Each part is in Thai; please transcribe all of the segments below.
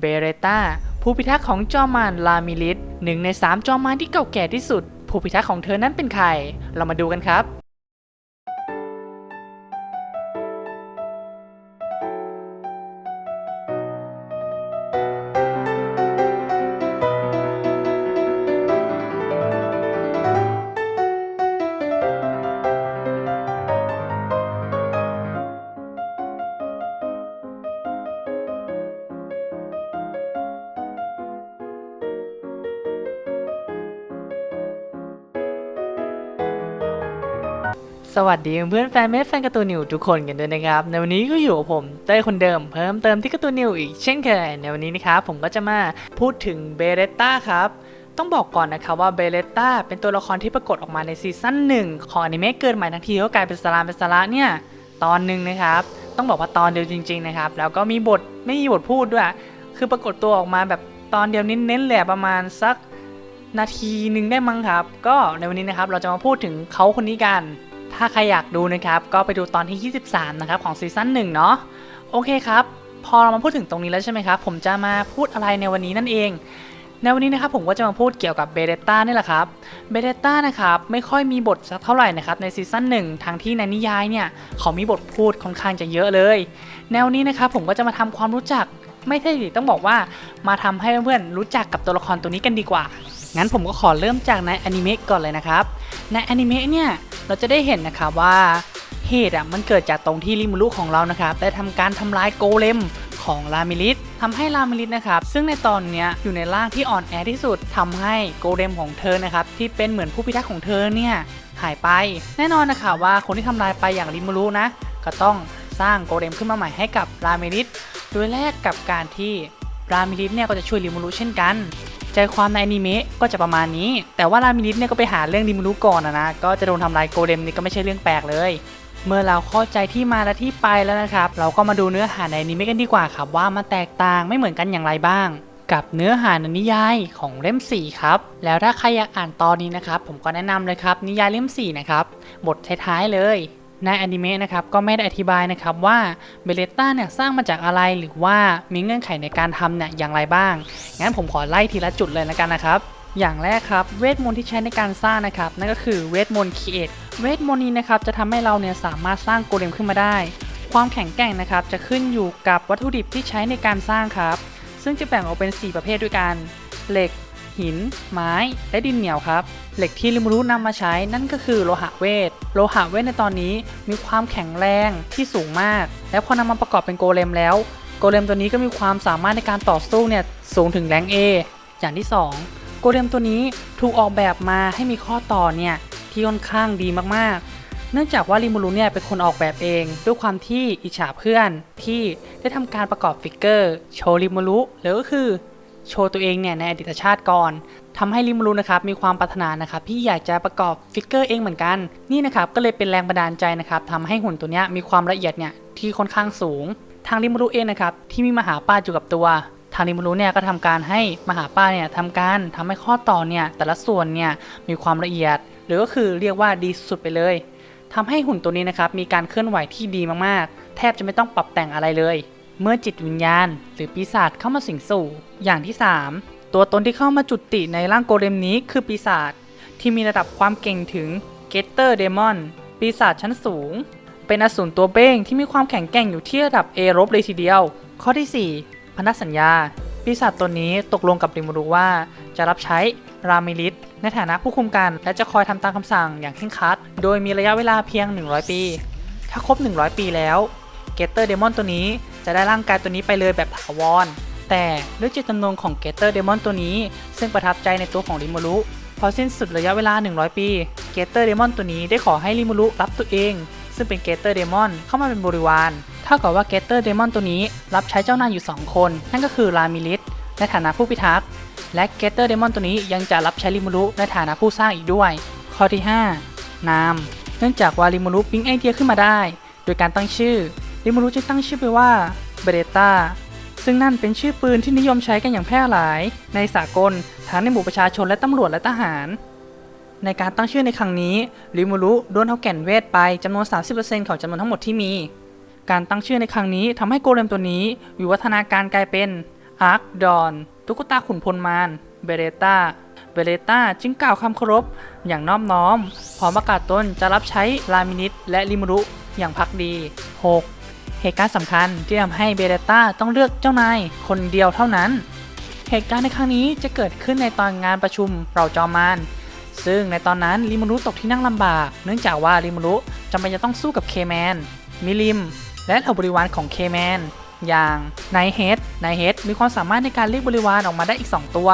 เบเรต้าผู้พิทักษ์ของจอมมารลามิลิสหนึ่งในสามจอมมารที่เก่าแก่ที่สุด ผู้พิทักษ์ของเธอนั้นเป็นใคร เรามาดูกันครับ สวัสดีเพื่อนแฟนเมสแฟนการ์ตูนนิวทุกคนกันด้วยนะครับ ในวันนี้ก็อยู่กับผมเต้คนเดิมเพิ่มเติมที่การ์ตูนนิวอีกเช่นเคย ในวันนี้นะครับผมก็จะมาพูดถึงเบเรตตาครับ ต้องบอกก่อนนะครับว่าเบเลตตาเป็นตัวละครที่ปรากฏออกมาในซีซั่นหนึ่งของอนิเมะเกิดใหม่ทั้งทีก็กลายเป็นสาระเป็นสาระเนี่ยตอนหนึ่งนะครับ ต้องบอกว่าตอนเดียวจริง ๆนะครับ แล้วก็มีบทไม่มีบทพูดด้วย คือปรากฏตัวออกมาแบบตอนเดียวเน้นๆเละประมาณสักนาทีหนึ่งได้มั้งครับ ก็ในวันนี้นะครับเราจะมาพูดถึงเขาคนนี้กัน ถ้าใครอยากดูนะครับ ก็ไปดูตอนที่ 23 นะครับ ของซีซั่น1เนาะโอเคครับ พอเรามาพูดถึงตรงนี้แล้วใช่ไหมครับ ผมจะมาพูดอะไรในวันนี้นั่นเอง ในวันนี้นะครับผมก็จะมาพูดเกี่ยวกับเบเดต้านี่แหละครับเบเดต้านะครับไม่ค่อยมีบทสักเท่าไหร่นะครับในซีซั่น1ทางที่ในนิยายเนี่ยเขามีบทพูดค่อนข้างจะเยอะเลย แนวนี้นะครับผมก็จะมาทำความรู้จักไม่ใช่ดิต้องบอกว่ามาทำให้เพื่อนๆรู้จักกับตัวละครตัวนี้กันดีกว่า งั้นผมก็ขอเริ่มจากในอนิเมะก่อนเลยนะครับ ในอนิเมะเนี่ยเราจะได้เห็นนะครับว่าเหตุอะมันเกิดจากตรงที่ริมูรุของเรานะครับได้ทำการทำลายโกเลมของลามิลิสทำให้ลามิลิสนะครับ ซึ่งในตอนเนี้ยอยู่ในร่างที่อ่อนแอที่สุดทำให้โกเลมของเธอนะครับที่เป็นเหมือนผู้พิทักษ์ของเธอเนี่ยหายไป แน่นอนนะคะว่าคนที่ทำลายไปอย่างริมูรุนะก็ต้องสร้างโกเลมขึ้นมาใหม่ให้กับลามิลิสโดยแลกกับการที่ลามิลิสเนี่ยก็จะช่วยริมูรุเช่นกัน ใจความในอนิเมะก็จะประมาณนี้ แต่ว่ารามิลิสเนี่ยก็ไปหาเรื่องดิมรุก่อนนะนะก็จะโดนทำลายโกเลมนี่ก็ไม่ใช่เรื่องแปลกเลย เมื่อเราเข้าใจที่มาและที่ไปแล้วนะครับ เราก็มาดูเนื้อหาในอนิเมะกันดีกว่าครับว่ามันแตกต่างไม่เหมือนกันอย่างไรบ้างกับเนื้อหาในนิยายของเล่ม 4 ครับ แล้วถ้าใครอยากอ่านตอนนี้นะครับ ผมก็แนะนำเลยครับ นิยายเล่ม 4 นะครับ บทท้ายๆเลย ในอนิเมะนะครับก็ไม่ได้อธิบายนะครับว่าเบเลต้าเนี่ยสร้างมาจากอะไรหรือว่ามีเงื่อนไขในการทำเนี่ยอย่างไรบ้าง งั้นผมขอไล่ทีละจุดเลยแล้วกันนะครับอย่างแรกครับเวทมนต์ที่ใช้ในการสร้างนะครับนั่นก็คือเวทมนต์คีเอทเวทมนต์นี้นะครับจะทำให้เราเนี่ยสามารถสร้างโกเลมขึ้นมาได้ ความแข็งแกร่งนะครับจะขึ้นอยู่กับวัตถุดิบที่ใช้ในการสร้างครับ ซึ่งจะแบ่งออกเป็น 4 ประเภทด้วยกัน เหล็ก หิน ไม้ และดินเหนียวครับ เหล็กที่ลิมูรุนำมาใช้นั่นก็คือโลหะเวท โลหะเวทในตอนนี้มีความแข็งแรงที่สูงมาก และพอนำมาประกอบเป็นโกเลมแล้ว โกเลมตัวนี้ก็มีความสามารถในการต่อสู้เนี่ยสูงถึงแรง A อย่างที่ 2 โกเลมตัวนี้ถูกออกแบบมาให้มีข้อต่อเนี่ยที่ค่อนข้างดีมากๆ เนื่องจากว่าริมูรุเนี่ยเป็นคนออกแบบเอง ด้วยความที่อิจฉาเพื่อนที่ได้ทำการประกอบฟิกเกอร์ โชว์ริมูรุหรือก็คือ โชว์ตัวเองเนี่ยในอดีตชาติก่อนทำให้ริมูรุนะครับมีความปรารถนานะครับที่อยากจะประกอบฟิกเกอร์เองเหมือนกัน นี่นะครับก็เลยเป็นแรงบันดาลใจนะครับทำให้หุ่นตัวนี้มีความละเอียดเนี่ยที่ค่อนข้างสูง ทางริมูรุเองนะครับที่มีมหาป้าอยู่กับตัวทางริมูรุเนี่ยก็ทำการให้มหาป้าเนี่ยทำการทำให้ข้อต่อเนี่ยแต่ละส่วนเนี่ยมีความละเอียด หรือก็คือเรียกว่าดีสุดไปเลยทำให้หุ่นตัวนี้นะครับมีการเคลื่อนไหวที่ดีมากๆ แทบจะไม่ต้องปรับแต่งอะไรเลย เมื่อจิตวิญญาณ หรือปีศาจเข้ามาสิงสู่ อย่างที่ 3 ตัวตนที่เข้ามาจุติในร่างโกเลมนี้คือปีศาจที่มีระดับความเก่งถึงเกตเตอร์เดมอนปีศาจชั้นสูง เป็นอสูรตัวเบ้งที่มีความแข็งแกร่งอยู่ที่ระดับ A ลบเลยทีเดียว ข้อที่ 4พันธสัญญา ปีศาจตัวนี้ตกลงกับริมูรุว่า จะรับใช้รามิลิสในฐานะผู้คุมกันและจะคอยทำตามคำสั่งอย่างเคร่งครัด โดยมีระยะเวลาเพียง 100 ปี ถ้าครบ 100 ปีแล้วเกตเตอร์เดมอนตัวนี้ จะได้ร่างกายตัวนี้ไปเลยแบบถาวร แต่ด้วยจิตจำนงของเกตเตอร์เดมอนตัวนี้ ซึ่งประทับใจในตัวของริมูรุพอสิ้นสุดระยะเวลา 100 ปี เกตเตอร์เดมอนตัวนี้ได้ขอให้ริมูรุรับตัวเอง ซึ่งเป็นเกตเตอร์เดมอนเข้ามาเป็นบริวารเท่ากับว่าเกตเตอร์เดมอนตัวนี้ รับใช้เจ้านายอยู่ 2 คน นั่นก็คือรามิลิสในฐานะผู้พิทักษ์และเกตเตอร์เดมอนตัวนี้ยังจะรับใช้ริมูรุในฐานะผู้สร้างอีกด้วย ข้อที่ 5 นาม เนื่องจากว่าริมูรุปิ๊งไอเดียขึ้นมาได้ โดยการตั้งชื่อริมูรุจึงตั้งชื่อไปว่า เบเรต้าซึ่งนั่นเป็นชื่อปืนที่นิยมใช้กันอย่างแพร่หลาย ในสากลทั้งในหมู่ประชาชนและตำรวจและทหาร ในการตั้งชื่อในครั้งนี้ริมูรุโดนเอาแก่นเวทไปจำนวน 30%ของจำนวนทั้งหมดที่มี การตั้งชื่อในครั้งนี้ทำให้โกเลมตัวนี้วิวัฒนาการกลายเป็นอาร์คดอนตุ๊กตาขุนพลมารเบเรต้าเบเรต้าจึงกล่าวคำเคารพอย่างนอบน้อมพร้อมประกาศตนจะรับใช้ลามินิตและริมูรุอย่างพักดี 6. เหตุการณ์สำคัญที่ทำให้เบเรต้าต้องเลือกเจ้านายคนเดียวเท่านั้น เหตุการณ์ในครั้งนี้จะเกิดขึ้นในตอนงานประชุมเราจอมาน ซึ่งในตอนนั้นริมรุตกที่นั่งลำบาก เนื่องจากว่าริมรุจำเป็นจะต้องสู้กับเคแมนมิลิม และเหล่าบริวารของเคแมนอย่างไนเฮดไนเฮดมีความสามารถในการเรียกบริวารออกมาได้อีก 2 ตัว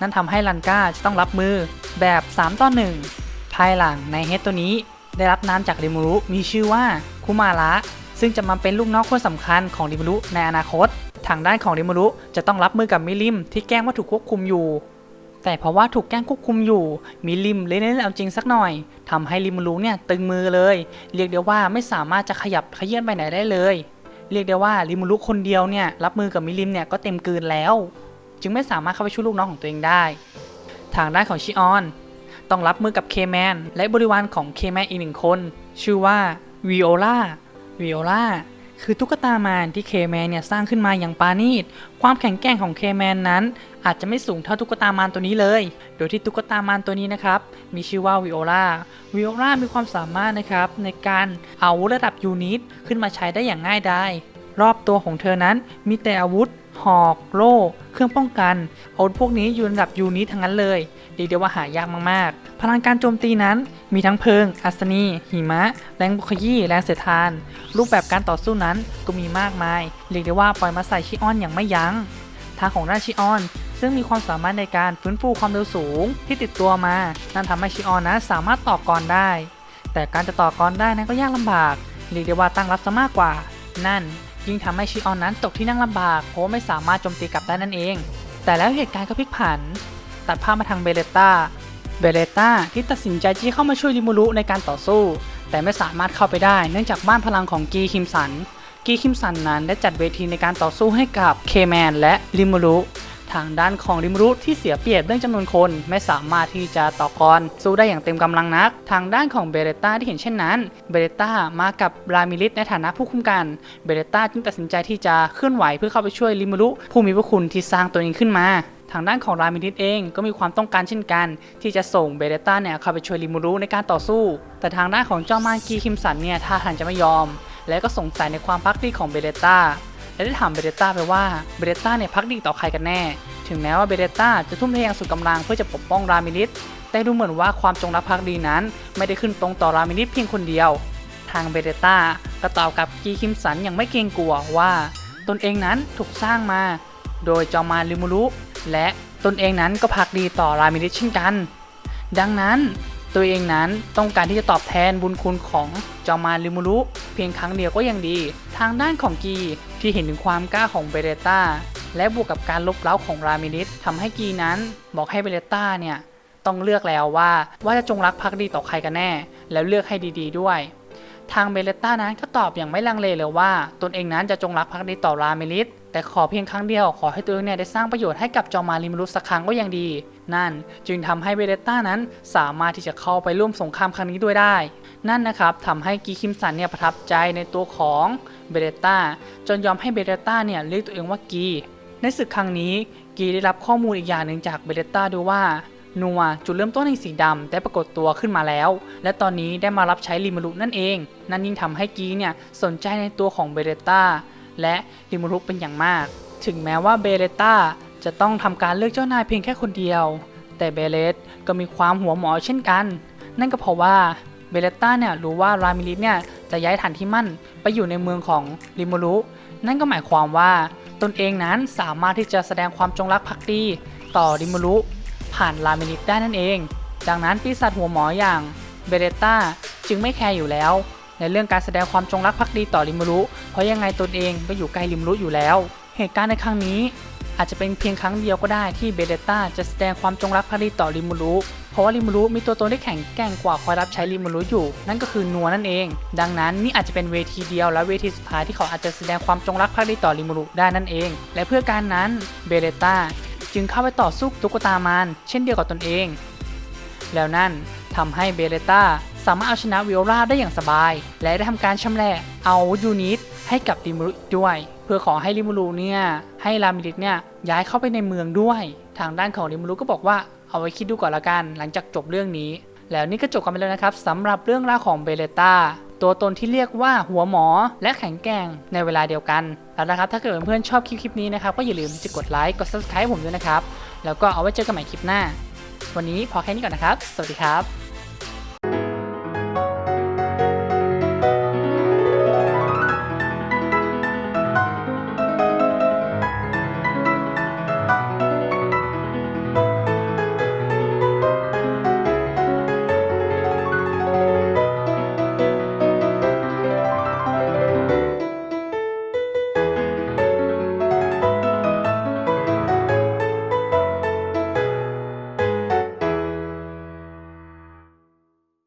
นั่นทำให้ลันก้าจะต้องรับมือแบบ 3 ต่อ 1 ภายหลังไนเฮดตัวนี้ได้รับนามจากริมูรุมีชื่อว่าคุมาระ ซึ่งจะมาเป็นลูกน้องคนสำคัญของริมูรุในอนาคต ทางด้านของริมูรุจะต้องรับมือกับมิลิมที่แกล้งว่าถูกควบคุมอยู่ แต่เพราะว่าถูกแกล้งควบคุมอยู่มิลิมเลยเล่นเอาจริงสักหน่อยทำให้ริมูรุเนี่ยตึงมือเลย เรียกได้ว่าไม่สามารถจะขยับขยื่นไปไหนได้เลย เรียกได้ว่าริมูรุคนเดียวเนี่ยรับมือกับมิลิมเนี่ยก็เต็มเกินแล้ว จึงไม่สามารถเข้าไปช่วยลูกน้องของตัวเองได้ ทางด้านของชิออนต้องรับมือกับเคแมนและบริวารของเคแมนอีกหนึ่งคน ชื่อว่าวิโอลา วิโอลาคือตุ๊กตามารที่เคแมนเนี่ยสร้างขึ้นมาอย่างปาณีตความแข็งแกร่งของเคแมนนั้น อาจจะไม่สูงเท่าตุ๊กตามารตัวนี้เลย โดยที่ตุ๊กตามารตัวนี้นะครับมีชื่อว่าวิโอลาวิโอลามีความสามารถนะครับในการเอาระดับยูนิตขึ้นมาใช้ได้อย่างง่ายดายรอบตัวของเธอนั้นมีแต่อาวุธ หอกโล่ เครื่องป้องกันอาวุธพวกนี้อยู่ระดับยูนิตทั้งนั้นเลยเรียกได้ว่าหายากมากๆ พลังการโจมตีนั้นมีทั้งเพลิง อัศนี หิมะ แรงบุคยี่แรงเสียทาน รูปแบบการต่อสู้นั้นก็มีมากมาย เรียกได้ว่าปล่อยมาใส่ชิออนอย่างไม่ยัง้งทางของด้านชิออน ซึ่งมีความสามารถในการฟื้นฟูความเร็วสูงที่ติดตัวมา นั่นทำให้ชิออนนั้นสามารถต่อกรได้ แต่การจะต่อกรได้นั้นก็ยากลำบาก เรียกได้ว่าตั้งรับซะมากกว่า นั่น ยิ่งทำให้ชิออนนั้นตกที่นั่งลำบากเพราะไม่สามารถโจมตีกลับได้นั่นเอง แต่แล้วเหตุการณ์ก็พลิกผัน ตัดภาพมาทางเบเลต้าเบเลต้าที่ตัดสินใจที่เข้ามาช่วยริมูรุในการต่อสู้ แต่ไม่สามารถเข้าไปได้เนื่องจากบ้านพลังของกีคิมสันกีคิมสันนั้นได้จัดเวทีในการต่อสู้ให้กับเคแมนและริมูรุ ทางด้านของริมรุที่เสียเปรียบเรื่องจำนวนคนไม่สามารถที่จะต่อกรสู้ได้อย่างเต็มกำลังนัก ทางด้านของเบเรต้าที่เห็นเช่นนั้น เบเรต้ามากับรามิลิสในฐานะผู้คุมกัน เบเรต้าจึงตัดสินใจที่จะเคลื่อนไหวเพื่อเข้าไปช่วยริมรุผู้มีพระคุณที่สร้างตัวเองขึ้นมาทางด้านของรามิลิสเองก็มีความต้องการเช่นกัน ที่จะส่งเบเรต้าเนี่ยเข้าไปช่วยริมูรุในการต่อสู้ แต่ทางด้านของเจ้ามานกีคิมสันเนี่ยท่าทางจะไม่ยอม และก็สงสัยในความพักดีของเบเรต้า และได้ถามเบเรต้าไปว่าเบเรต้าเนี่ยพักดีต่อใครกันแน่ ถึงแม้ว่าเบเรต้าจะทุ่มเทอย่างสุดกำลังเพื่อจะปกป้องรามิลิสแต่ดูเหมือนว่าความจงรักภักดีนั้น ไม่ได้ขึ้นตรงต่อรามิลิสเพียงคนเดียว ทางเบเรต้าก็ตอบกับกีคิมสันอย่างไม่เกรงกลัวว่า ตนเองนั้นถูกสร้างมา โดยจอมมารลิมูรุและตนเองนั้นก็พักดีต่อรามิลิสเช่นกัน ดังนั้น ตัวเองนั้นต้องการที่จะตอบแทนบุญคุณของจอมารลิมูรุเพียงครั้งเดียวก็ยังดี ทางด้านของกีที่เห็นถึงความกล้าของเบเรต้าและบวกกับการลบเล้าของรามิลิสทำให้กีนั้นบอกให้เบเรต้าเนี่ยต้องเลือกแล้วว่าว่าจะจงรักภักดีต่อใครกันแน่ แล้วเลือกให้ดีๆด้วย ทางเบเลต้านั้นก็ตอบอย่างไม่ลังเลเลยว่า ตนเองนั้นจะจงรักภักดีต่อรามิลิส แต่ขอเพียงครั้งเดียวขอให้ตัวเองเนี่ยได้สร้างประโยชน์ให้กับจอมาริมรุสสักครั้งก็ยังดี นั่นจึงทำให้เบเลต้านั้นสามารถที่จะเข้าไปร่วมสงครามครั้งนี้ด้วยได้ นั่นนะครับทำให้กีคิมสันเนี่ยประทับใจในตัวของเบเลต้าจนยอมให้เบเลต้าเนี่ยเรียกตัวเองว่ากี ในศึกครั้งนี้กีได้รับข้อมูลอีกอย่างหนึ่งจากเบเลต้าด้วยว่านัวจุดเริ่มต้นในสีดำได้ปรากฏตัวขึ้นมาแล้ว และตอนนี้ได้มารับใช้ริมารุนั่นเอง นั่นยิ่งทำให้กีเนี่ยสนใจในตัวของเบเลต้า และริมารุเป็นอย่างมาก ถึงแม้ว่าเบเลต้าจะต้องทำการเลือกเจ้านายเพียงแค่คนเดียว แต่เบเลตก็มีความหัวหมอเช่นกัน นั่นก็เพราะว่าเบเลต้าเนี่ยรู้ว่ารามิลิสเนี่ยจะย้ายฐานที่มั่นไปอยู่ในเมืองของริมารุนั่นก็หมายความว่าตนเองนั้นสามารถที่จะแสดงความจงรักภักดีต่อริมารุผ่านลามินิตได้นั่นเอง ดังนั้นปีศาจหัวหมออย่างเบเรต้าจึงไม่แคร์อยู่แล้ว ในเรื่องการแสดงความจงรักภักดีต่อริมรุ เพราะยังไงตนเองก็อยู่ใกล้ริมรุอยู่แล้ว เหตุการณ์ในครั้งนี้ อาจจะเป็นเพียงครั้งเดียวก็ได้ที่เบเรต้าจะแสดงความจงรักภักดีต่อริมรุเพราะว่าริมรุมีตัวตนที่แข็งแกร่งกว่าคอยรับใช้ริมรุอยู่ นั่นก็คือนัวนั่นเอง ดังนั้นนี่อาจจะเป็นเวทีเดียวและเวทีสุดท้ายที่เขาอาจจะแสดงความจงรักภักดีต่อริมรุได้นั่นเอง และเพื่อการนั้นเบเรต้าจึงเข้าไปต่อสู้ตุ๊กตามารเช่นเดียวกับตนเอง แล้วนั่นทำให้เบเลต้า สามารถเอาชนะวิโอลาได้อย่างสบาย และได้ทำการชำแหละเอายูนิตให้กับริมูรุด้วย เพื่อขอให้ริมูรุเนี่ยให้รามิริตเนี่ยย้ายเข้าไปในเมืองด้วย ทางด้านของริมูรุก็บอกว่าเอาไว้คิดดูก่อนละกันหลังจากจบเรื่องนี้ แล้วนี่ก็จบกันไปแล้วนะครับสำหรับเรื่องราวของเบเลต้าตัวตนที่เรียกว่าหัวหมอและแข็งแกร่งในเวลาเดียวกันแล้วนะครับ ถ้าเกิดเพื่อนๆชอบคลิปนี้นะครับ ก็อย่าลืมที่จะกดไลค์กด subscribe ผมด้วยนะครับ แล้วก็เอาไว้เจอกันใหม่คลิปหน้า วันนี้พอแค่นี้ก่อนนะครับ สวัสดีครับ